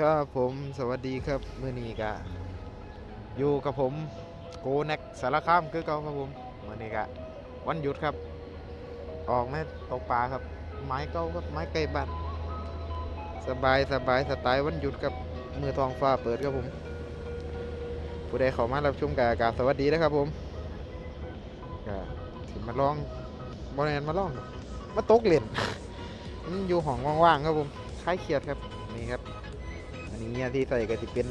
ครับผมสวัสดีครับมื้อนี้ก็อยู่กับผมโกแน็กสารคามคือเก่าครับผมมื้อนี้ก็วันหยุดครับ ออกมาตกปลาครับ ไม้เก่าครับไม้ไกลบ้านสบายสบายสไตล์วันหยุดครับมือทองฟ้าเปิดครับผม ผู้ใดเข้ามารับชมกากาบสวัสดีนะครับผมก็ถึงมาลองบอลแนมาลองมาตกเล่นมันอยู่ห้องว่างๆครับผมคลายเครียดครับนี่ครับ อันนี้เนี่ยที่ใส่ก็จะเป็น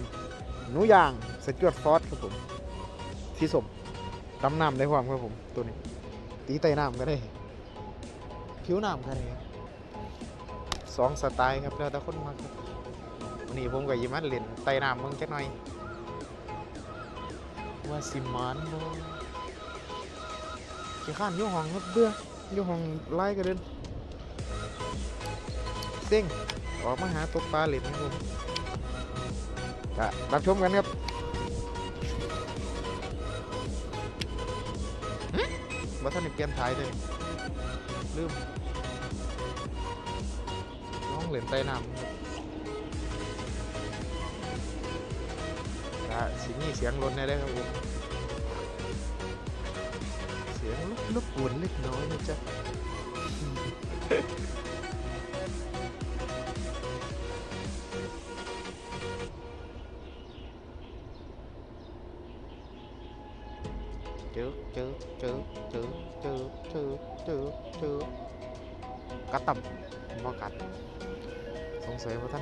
หนูย่างสจวดซอสครับผมที่สมตำน้ำได้ความครับผมตัวนี้ ตีไตน้ำก็ได้ผิวน้ำก็ได้ครับสองสไตล์ครับแล้วแต่คนมักครับวันนี้ผมกับยิมัดเล่นไตน้ำมืองจักหน่อย ว่าสิมานบ่ขี้ข้านยู่ห้องครับเบื่ออยู่ห้องไล่ก็เดินเซ็งออกมาหาตกปลาเล่นครับผม ก็รับชมกันครับว่าท่านได้เปลี่ยนท้ายเลยลืมน้องเหรียญใต้น้ำครับก็สิมีเสียงรถในได้ครับผมเสียงรบรบกวนเล็กน้อยนะจ๊ะ chữ chữ chữ chữ chữ chữ chữ chữ กัดต่ำบ่กัดสงสัยว่าท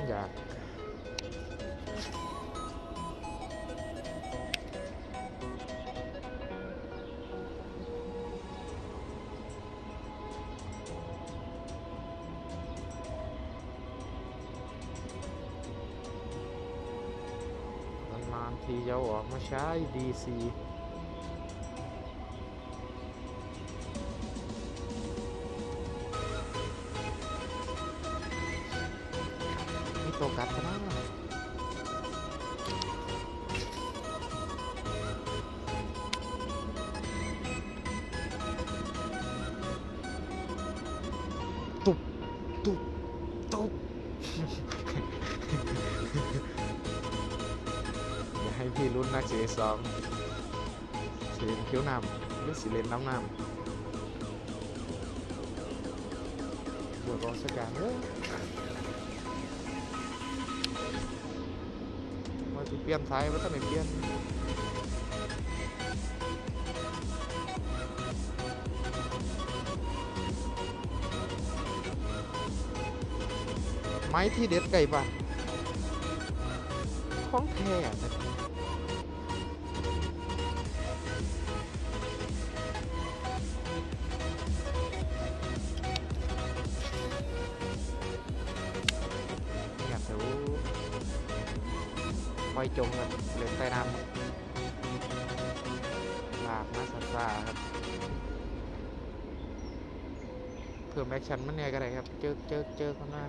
่ ฟกัสก็ตุบตุบตุบอย่าให้พี่รุ่นนักเจสองสีเลนเขียวนำหรืสีเลนน้ำนำบวกรอสักการเนอะ เปลี่ยนท้ายว่ต้องไหนเปลี่ยนไม้ที่เด็ดไก่ป่ะของแท้ ค่อยจมครับเล่นใต้น้ำลากมาซาซาครับ เพิ่มแอคชั่นมันเนี่ยก็ได้ครับ เจอเจอเจอเข้ามา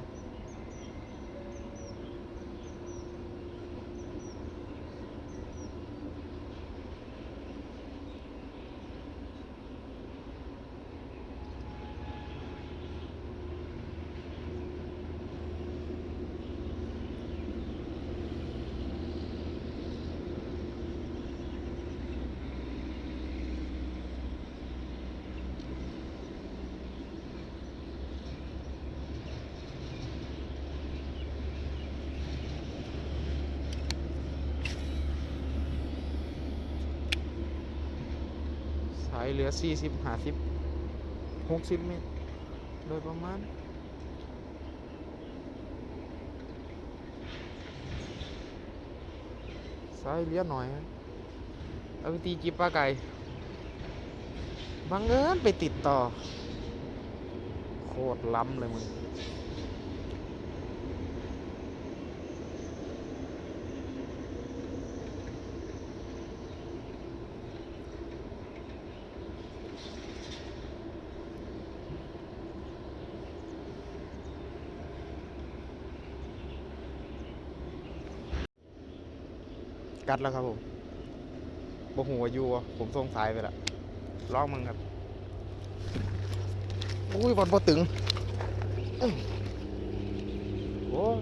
ายเหลือ40 50 60เมตร โดยประมาณสายเหลือหน่อยเอาไปตีจิบปลาไก่บังเอิญไปติดต่อ โคตรล้ำเลยมึง กัดแล้วครับผมบ่หัวอยู่ผมส่งสายไปละลองมึงครับอุ้ยบอลบ่ตึงโอ้ย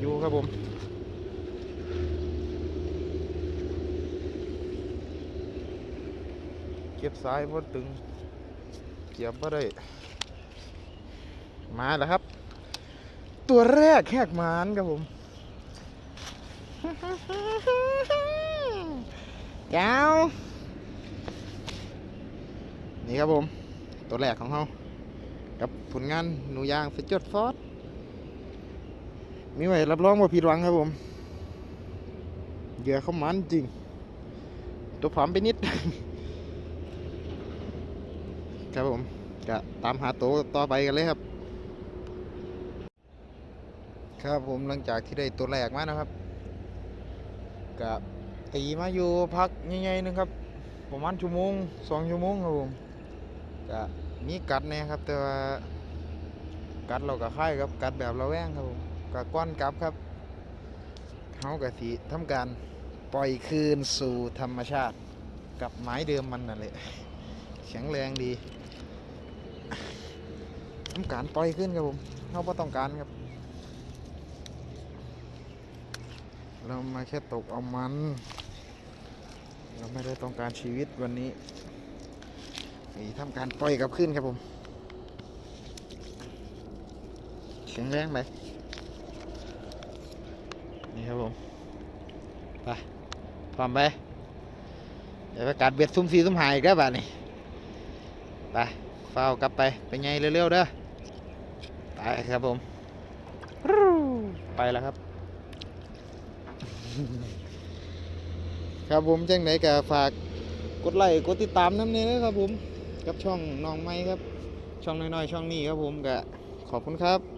อยู่ครับผมเก็บสายบ่ตึงเกียบบ่ได้มาแล้วครับ ตัวแรกแหกมานครับผม แก้วนี่ครับผม ตัวแรกของเขากับผลงานหนูยางฟิจดฟอสมีไว้รับรองว่าผิดหวังครับผมเหยื่อเขามันจริง ตัวผอมไปนิด ครับผมก็ตามหาตัวต่อไปกันเลยครับ ครับผมหลังจากที่ได้ตัวแรกมานะครับ ก็ตีมาอยู่พักใหญ่ๆหนึงครับ ประมาณชั่วโมงสองชั่วโมงครับผมก็มีกัดแน่ครับ แต่ว่ากัดเราก็ค่ายครับกัดแบบระแวงครับผมก็ก้อนกลับครับเขากะสิทำการปล่อยคืนสู่ธรรมชาติ กับไม้เดิมมันนั่นแหละแข็งแรงดีทำการปล่อยขึ้นครับผมเขาไ่ต้องการครับ เรามาแค่ตกเอามัน เราไม่ได้ต้องการชีวิตวันนี้นี่ทำการปล่อยกับขึ้นครับผมแข็งแรงไปนี่ครับผมไปพร้อมไปเดี๋ยวไปกัดเบ็ดซุ่มซีซุ่มหายอีก็แบบนี้ไปเฝ้าวกลับไปไปไงเร็วๆเด้อไปครับผมไปแล้วครับ ครับผมจังไหนก็ฝากกดไลค์กดติดตามน้ำเนี้นะครับผมกับช่องน้องไม้ครับ ช่องน้อยๆ ช่องนี้ครับผมก็ขอบคุณครับ